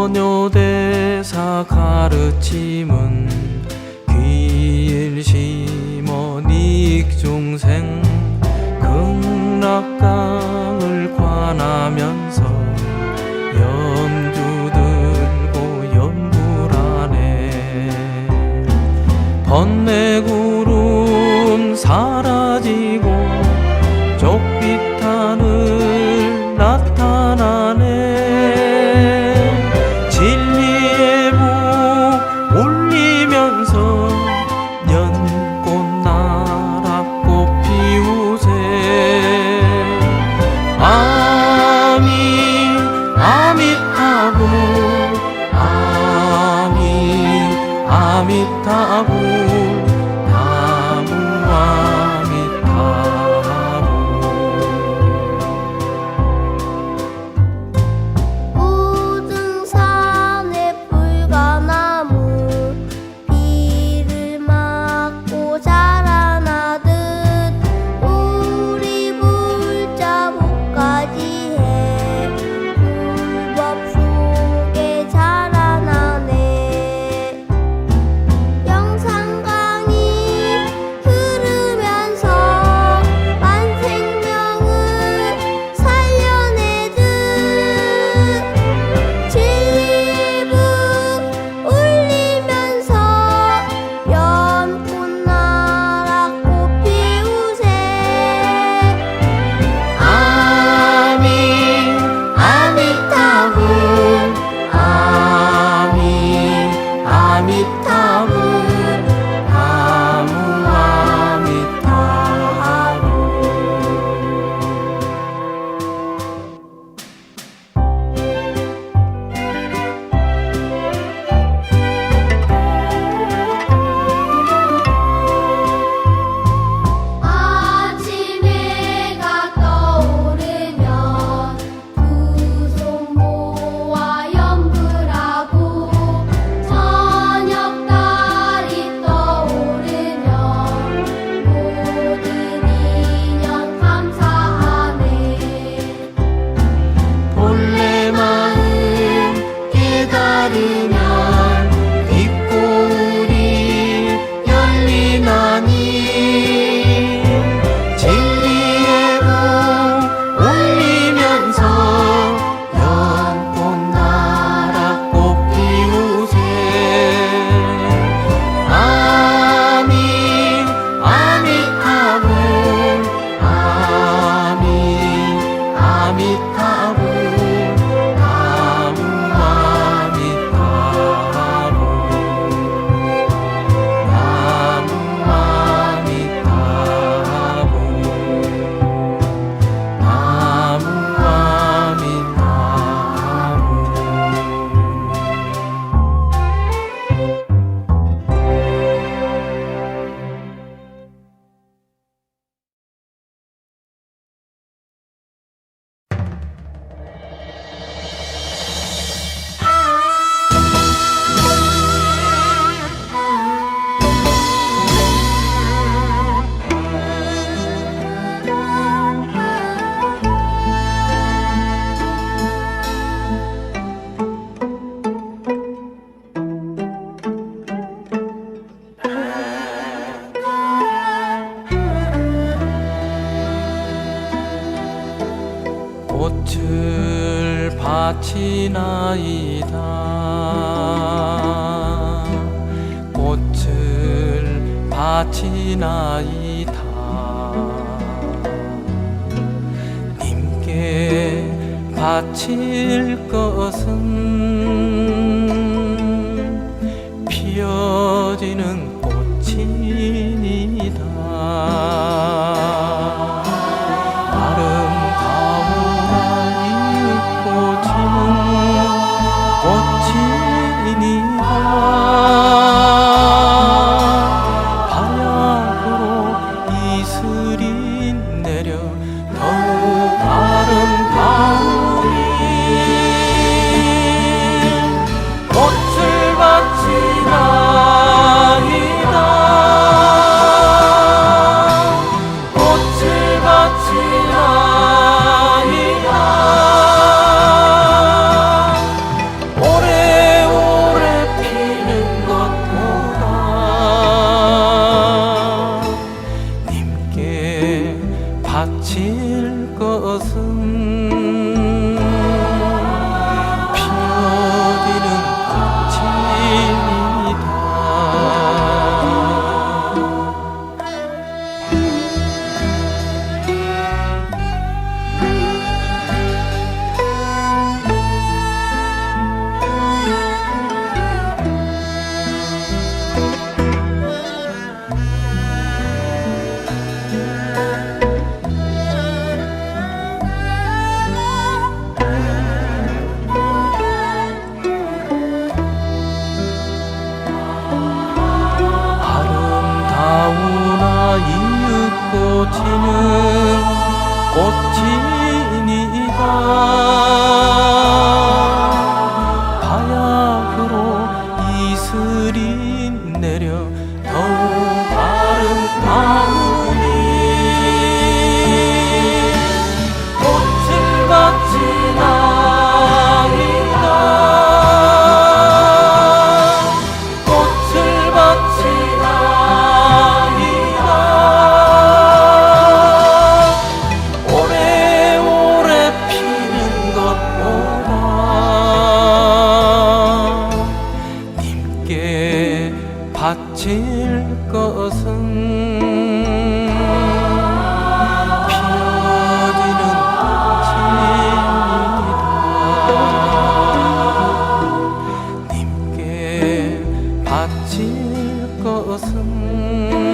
선요대사 가르침은 귀일심어 닉중생 극락강을 관하면서 염주 들고 염불하네 번뇌구름 사랑 他。 바치나이다. 꽃을 바치나이다. 님께 바칠 것은 피어지는 질 것은 কঠিন। কত 바칠 것은 피어지는 진이다. 바칠 것은